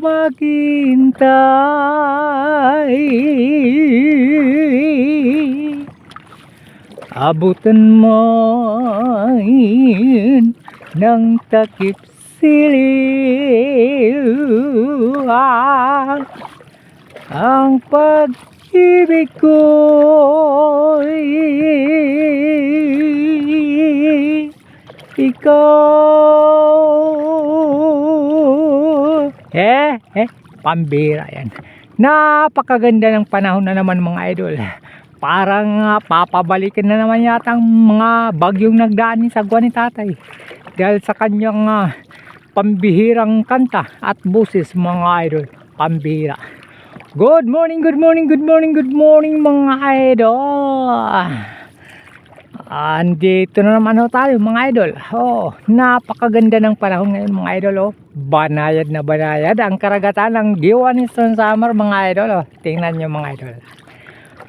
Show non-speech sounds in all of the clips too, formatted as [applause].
maghintay. Abutan mo ng takip siliw ang pag-ibig ko ikaw eh eh pambira yan. Napakaganda ng panahon na naman mga idol. Parang ah, papabalikin na naman yata ang mga bagyong nagdaan sa Sagwa ni tatay. Dahil sa kanyang ah, pambihirang kanta at buses mga idol. Pambihira good morning good morning good morning good morning mga idol. Andito na naman ho tayo mga idol. Oh, napakaganda ng panahon ngayon mga idol oh. Banayad na banayad ang karagatan ng Giwaniston Summer mga idol oh. tingnan nyo mga idol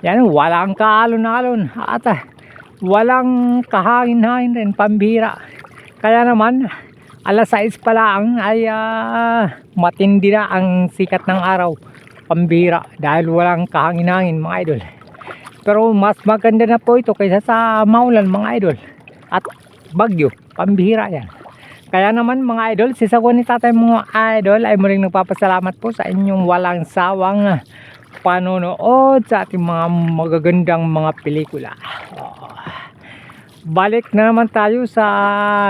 yan, walang kaalon-alon at ah, walang kahangin-hangin rin, pambira. Kaya naman, alas 6 pa lang ay ah, matindi na ang sikat ng araw. Pambira dahil walang kahangin-hangin mga idol. Pero mas maganda na po ito kaysa sa maulan mga idol. At bagyo, pambira yan. Kaya naman mga idol, si Sagwan ni tatay mga idol ay muling nagpapasalamat po sa inyong walang sawang ah, panonood sa ating mga magagandang mga pelikula. Balik na naman tayo sa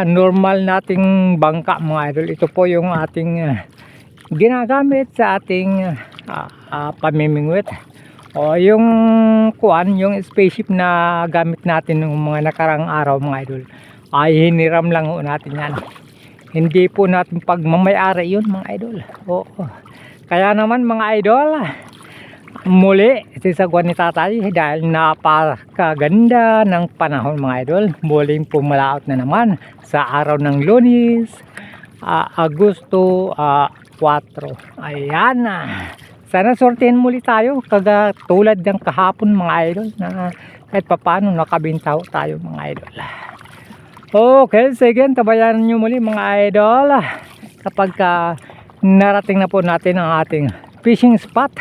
normal nating bangka mga idol. Ito po yung ating uh, ginagamit sa ating uh, uh, pamimingwit. O yung kuan, yung spaceship na gamit natin ng mga nakarang araw mga idol. Ay hiniram lang natin yan. Hindi po natin pagmamayari yun mga idol. Oo. Kaya naman mga idol, muli si Sagwan ni Tatay dahil napakaganda ng panahon mga idol muling pumalaot na naman sa araw ng lunis ah, Agosto ah, 4 ayan na sana sortihin muli tayo kaga tulad ng kahapon mga idol na kahit papano nakabintaw tayo mga idol okay sige tabayan nyo muli mga idol kapag ka narating na po natin ang ating fishing spot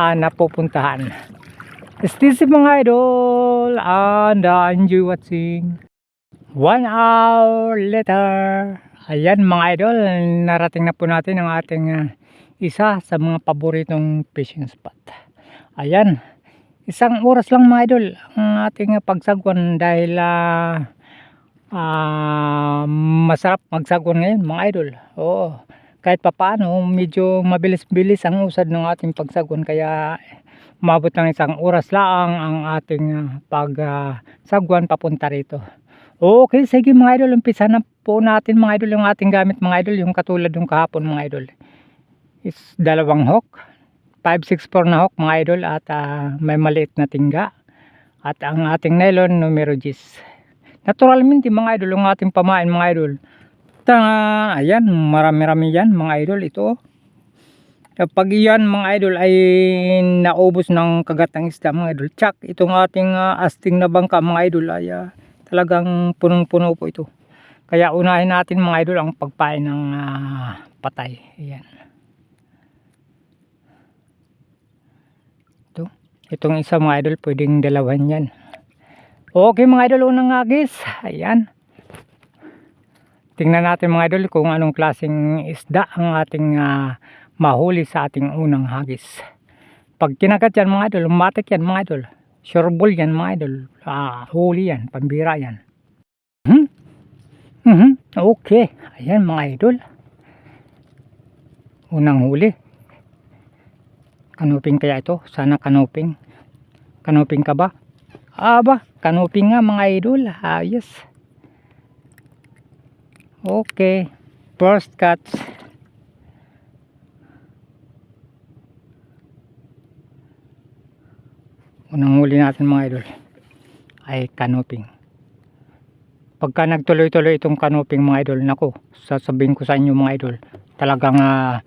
uh, napupuntahan. Stay safe mga idol and uh, enjoy watching. One hour later. Ayan mga idol, narating na po natin ang ating uh, isa sa mga paboritong fishing spot. Ayan, isang oras lang mga idol ang ating uh, pagsagwan dahil uh, uh, masarap magsagwan ngayon mga idol. Oo kahit papaano medyo mabilis-bilis ang usad ng ating pagsagwan kaya umabot ng isang oras lang ang ating uh, pagsagwan uh, papunta rito. Okay sige mga idol umpisa na po natin mga idol yung ating gamit mga idol yung katulad ng kahapon mga idol. Is dalawang hook 564 na hook mga idol at uh, may maliit na tingga. At ang ating nylon numero 10 naturalmente mga idol yung ating pamain mga idol. Uh, ayan marami-rami yan mga idol ito kapag yan mga idol ay naubos ng kagatang isda mga idol tsak itong ating uh, asting na bangka mga idol ay uh, talagang punong-puno po ito. Kaya unahin natin mga idol ang pagpain ng uh, patay. Ayan. Ito itong isa mga idol pwedeng dalawan yan okay mga idol unang agis ayan Tingnan natin mga idol kung anong klaseng isda ang ating uh, mahuli sa ating unang hagis. Pag kinagat yan mga idol, umatik yan mga idol. Sureball yan mga idol. Uh, huli yan, pambira yan. Hmm? Mm -hmm. Okay, ayan mga idol. Unang huli. Kanuping kaya ito? Sana kanuping. Kanuping ka ba? Aba, kanopi nga mga idol. Ayos. Okay. First catch. Unang huli natin mga idol ay kanoping. Pagka nagtuloy-tuloy itong kanoping mga idol, nako, sasabihin ko sa inyo mga idol, talagang uh,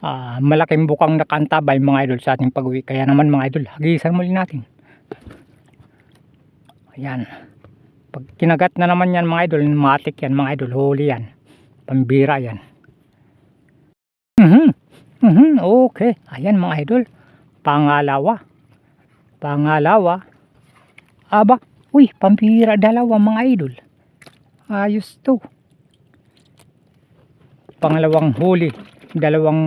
uh, malaking bukang nakantabay mga idol sa ating pag-uwi. Kaya naman mga idol, hagisan muli natin. Ayan. Pag kinagat na naman yan mga idol, matik yan mga idol, huli yan. Pambira yan. Mhm. Mhm, okay. Ayan mga idol. Pangalawa. Pangalawa. Aba, uy, pambira dalawa mga idol. Ayos to. Pangalawang huli. Dalawang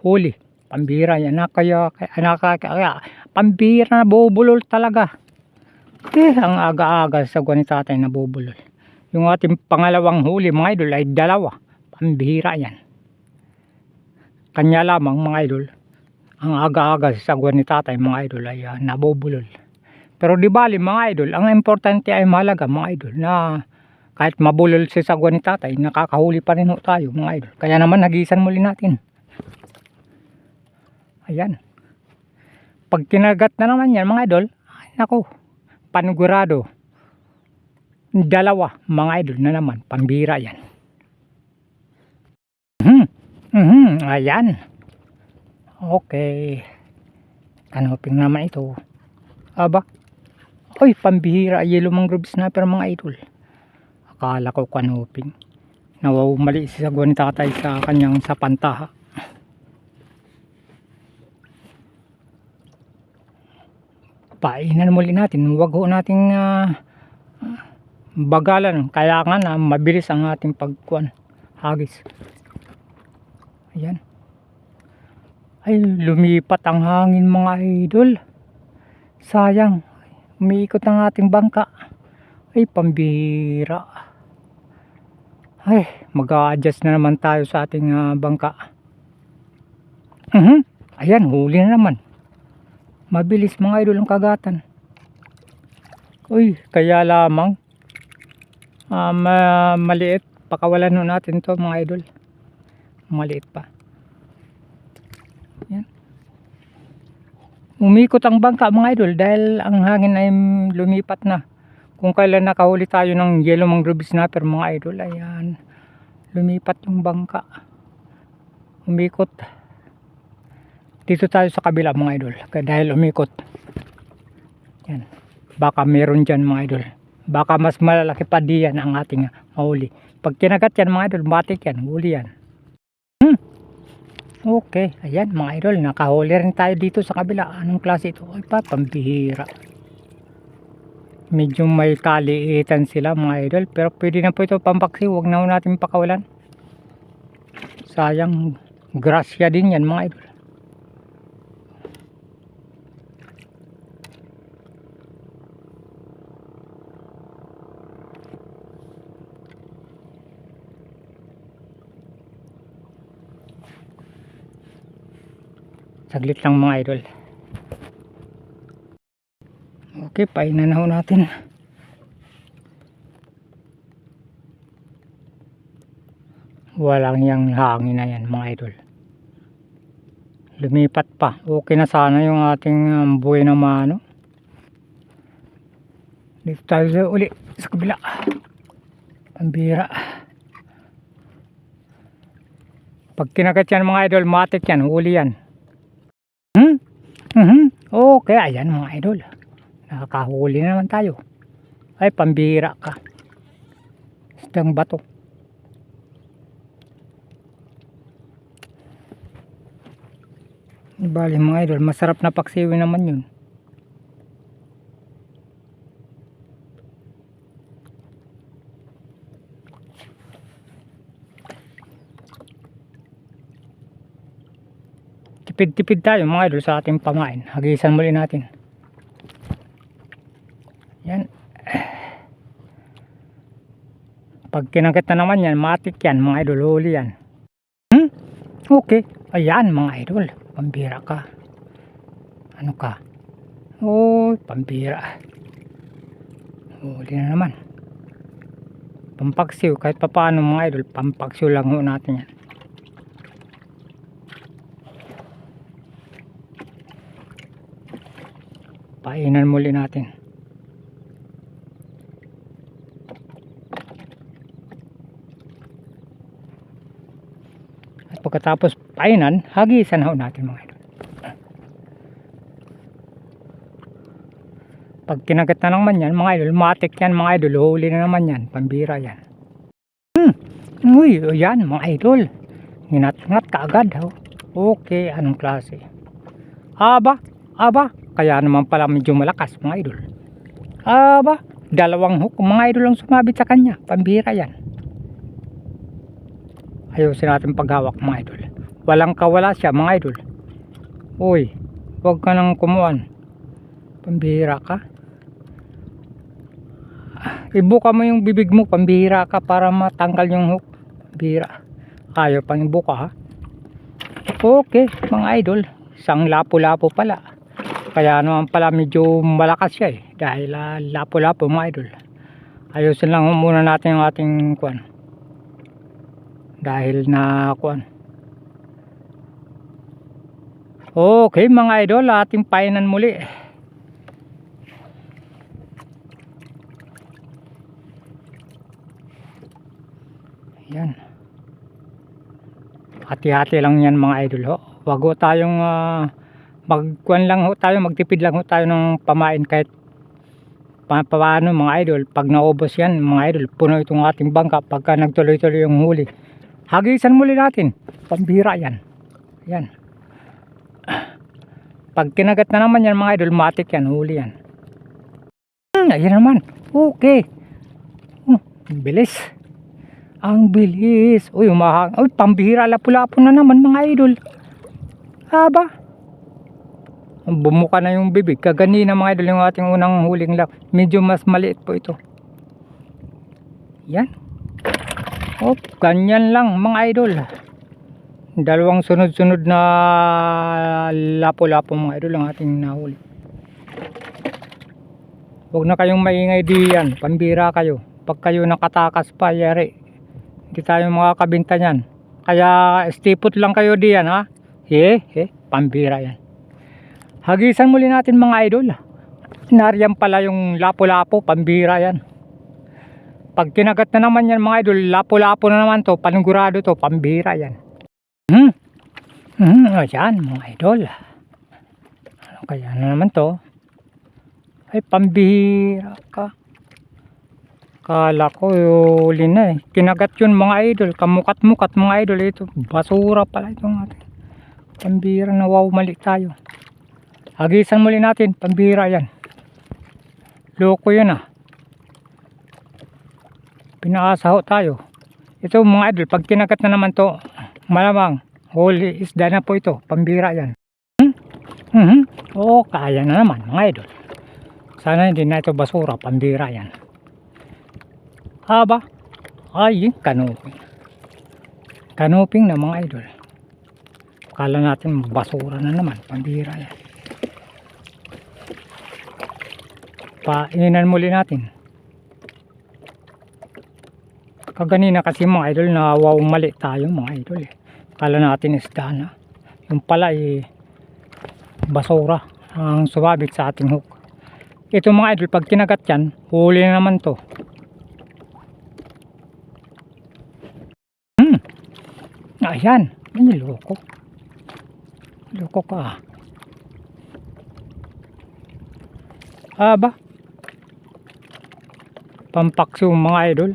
huli. Pambira yan. Na kaya, kaya, kaya, pambira na bubulol talaga. Eh, ang aga-aga sa ni tatay na bubulol. Yung ating pangalawang huli mga idol ay dalawa. Pambira yan. Kanya lamang mga idol. Ang aga-aga sa ni tatay mga idol ay ah, nabubulol. Pero di bali mga idol, ang importante ay mahalaga mga idol na kahit mabulol si sagwa ni tatay, nakakahuli pa rin ho tayo mga idol. Kaya naman nagisan muli natin. Ayan. Pag kinagat na naman yan mga idol, ay nako, panigurado. Dalawa mga idol na naman, pambira yan. Mhm. Mhm, ayan. Okay. Kanoping naman ito. Aba. Oy, pambihira. Yellow mangrove snapper mga idol. Akala ko kanoping. Nawaw mali si sagwa ni tatay sa kanyang sa Painan muli natin. Huwag ho nating ah, bagalan. Kaya nga na mabilis ang ating pagkuan. Hagis. Ayan. Ay, lumipat ang hangin mga idol. Sayang. Umiikot ang ating bangka. Ay, pambira. Ay, mag-a-adjust na naman tayo sa ating ah, bangka. Mhm. Ayan, huli na naman. Mabilis mga idol ang kagatan. Uy, kaya lamang. Ah, ma- maliit. Pakawalan nun natin to mga idol. Maliit pa. Yan. Umikot ang bangka mga idol dahil ang hangin ay lumipat na. Kung kailan nakahuli tayo ng yellow mangrove snapper mga idol, ayan. Lumipat yung bangka. Umikot. Dito tayo sa kabila mga idol. Kaya dahil umikot. Yan. Baka meron dyan mga idol. Baka mas malalaki pa diyan ang ating mahuli. Pag kinagat yan mga idol, matik yan. Huli yan. Hmm. Okay. Ayan mga idol. Nakahuli rin tayo dito sa kabila. Anong klase ito? Ay pa, pambihira. Medyo may kaliitan sila mga idol. Pero pwede na po ito pampaksi. Huwag na natin pakawalan. Sayang. Grasya din yan mga idol. Saglit lang mga idol. Okay, painan na natin. Walang yang hangin na yan mga idol. Lumipat pa. Okay na sana yung ating um, buhay na mano. Dito tayo uli sa kabila. Pambira. Pag kinagat yan mga idol, matik yan, huli yan. Hmm? Mhm. Okay, ayan mga idol. Nakakahuli na naman tayo. Ay, pambira ka. Isdang bato. Bali mga idol, masarap na paksiwi naman yun. Tipid-tipid tayo mga idol sa ating pamain. Hagisan muli natin. Yan. Pag kinagat na naman yan, matik yan mga idol. Huli yan. Hmm? Okay. Ayan mga idol. Pambira ka. Ano ka? Oh, pambira. Huli na naman. Pampaksiw. Kahit pa paano mga idol, pampaksiw lang ho natin yan. Painan muli natin. At pagkatapos painan hagisan ho natin mga idol. Pag kinagat na naman yan mga idol matik yan mga idol. Huli na naman yan pambira yan. Hmm. uy yan mga idol. Nginat-ngat kaagad ho okay anong klase? Aba aba kaya naman pala medyo malakas mga idol. Aba dalawang hook mga idol ang sumabit sa kanya. Pambira yan. Ayusin natin paghawak mga idol. Walang kawala siya mga idol. Uy huwag ka nang kumuan. Pambira ka. Ibuka mo yung bibig mo. Pambira ka para matanggal yung hook. Bira ayaw pang ibuka ha? Okay mga idol. Isang lapo-lapo pala kaya naman pala medyo malakas siya eh. Dahil ah, lapo-lapo mga idol. Ayusin lang muna natin yung ating kuan dahil na kuan okay mga idol ating painan muli. Yan hati-hati lang yan mga idol ho. Wag tayong ah, magkuan lang ho tayo magtipid lang ho tayo ng pamain kahit pa paano mga idol. Pag naubos yan mga idol puno itong ating bangka pagka nagtuloy-tuloy yung huli. Hagisan muli natin. Pambira yan. Yan. Pag kinagat na naman yan mga idol matik yan huli yan. Hmm, ayan naman. Okay. Oh, bilis. Ang bilis. Uy umahang uy pambira lapu-lapo na naman mga idol. Aba. Bumuka na yung bibig. Kaganina mga idol yung ating unang huling lap. Medyo mas maliit po ito. Yan. Oh, ganyan lang mga idol. Dalawang sunod-sunod na lapo-lapo mga idol ang ating nahuli. Huwag na kayong maingay diyan. Pambira kayo. Pag kayo nakatakas pa, yari. Hindi tayo makakabinta niyan. Kaya stipot lang kayo diyan ha. Eh, eh, pambira yan. Hagisan muli natin mga idol. Nariyan pala yung lapo-lapo, pambira yan. Pag kinagat na naman yan mga idol, lapo-lapo na naman to, panigurado to, pambira yan. Hmm. Hmm, o yan mga idol. Ano kaya na naman to? Ay, pambira ka. Kala ko huli na eh. Kinagat yun mga idol. Kamukat-mukat mga idol. Ito, basura pala itong ating. Pambira na wow mali tayo. Hagisan muli natin. Pambira yan. Loko yun ah. Pinaasaho tayo. Ito mga idol. Pag kinagat na naman to. Malamang. Holy isda na po ito. Pambira yan. Hmm? Mhm. Oo, kaya na naman mga idol. Sana hindi na ito basura. Pambira yan. Aba. Ay, kanuping. Kanuping na mga idol. Kala natin basura na naman. Pambira yan. Painan muli natin. Kaganina kasi mga idol na mali tayo mga idol eh. Kala natin isda na. Yung pala eh basura ang sumabit sa ating hook. Ito mga idol pag kinagat yan, huli na naman to. Hmm. Ayan. Ay, loko. Loko ka. Aba. Pampakso mga idol.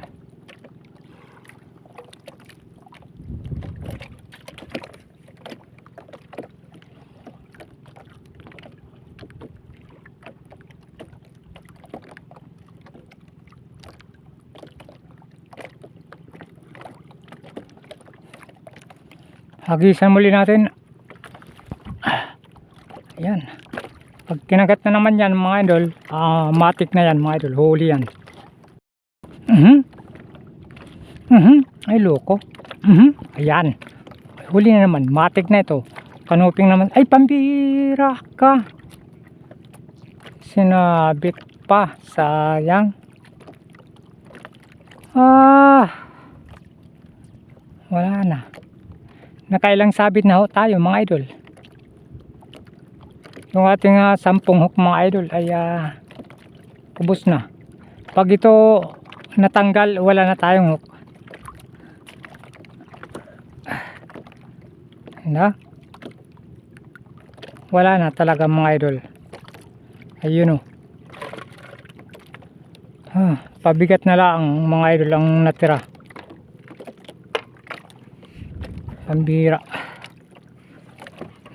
Hagisan muli natin. Ayan. Pag kinagat na naman yan mga idol, ah matik na yan mga idol, huli yan. Mhm. Mhm. Ay loko. Mhm. Ayan. Huli na naman, matik na ito. Kanuping naman. Ay pambira ka. Sinabit pa, sayang. Ah. Wala na. Nakailang sabit na ho tayo mga idol. Yung ating ah, sampung hook mga idol ay ah, ubos na. Pag ito natanggal, wala na tayong hook. Na? Wala na talaga mga idol. Ayun o. Ah, pabigat na lang mga idol ang natira. Pambira.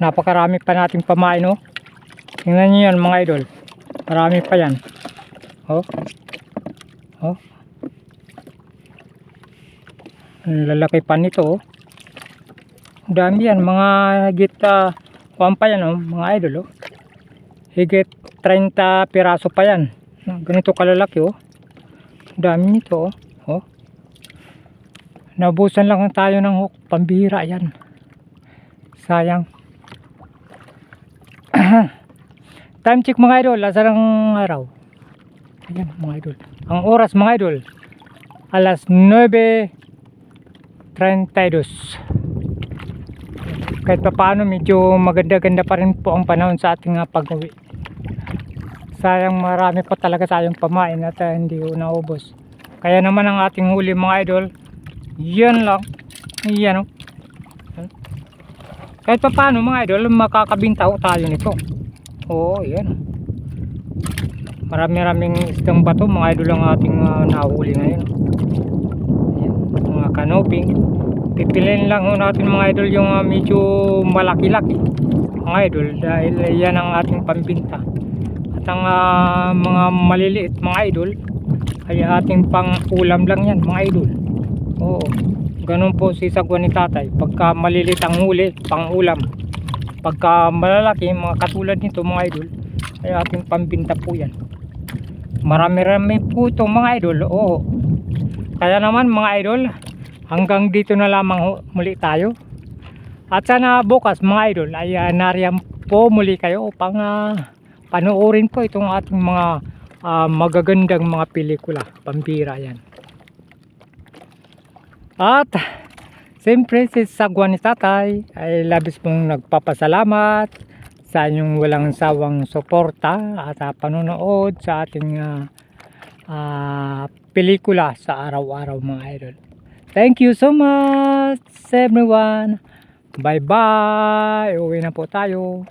Napakarami pa nating pamain oh. Tingnan niyo yan mga idol. Marami pa yan. Oh. Oh. Ang lalaki pa nito oh. Dami yan. Mga higit uh, pa yan oh, mga idol oh. Higit 30 piraso pa yan. Ganito kalalaki oh. Dami nito oh. Nabusan lang tayo ng hook. Pambihira yan. Sayang. [clears throat] Time check mga idol. Asa ng araw? Ayan mga idol. Ang oras mga idol. Alas 9.32. Kahit pa paano medyo maganda-ganda pa rin po ang panahon sa ating uh, pag-uwi. Sayang marami pa talaga tayong pamain at uh, hindi ko naubos. Kaya naman ang ating huli mga idol. Yan lang. Yan o. Kahit pa paano mga idol, makakabinta ho tayo nito. Oo, yan. Marami-raming isdang bato mga idol ang ating uh, nahuli ngayon. Kanoping. Pipiliin lang ho natin mga idol yung uh, medyo malaki-laki. Mga idol, dahil yan ang ating pambinta. At ang uh, mga maliliit mga idol, ay ating pang ulam lang yan mga idol. Oo. Ganun po si sagwan ni tatay. Pagka malilit ang huli, pang ulam. Pagka malalaki, mga katulad nito mga idol, ay ating pambinta po yan. Marami-rami po ito mga idol. Oo. Kaya naman mga idol, hanggang dito na lamang muli tayo. At sana bukas mga idol ay uh, nariyan po muli kayo upang uh, panoorin po itong ating mga ah, magagandang mga pelikula. Pambira yan. At siyempre si Sagwan ni Tatay ay labis pong nagpapasalamat sa inyong walang sawang suporta at ah, panonood sa ating ah, ah, pelikula sa araw-araw mga idol. Thank you so much everyone. Bye bye. Uwi na po tayo.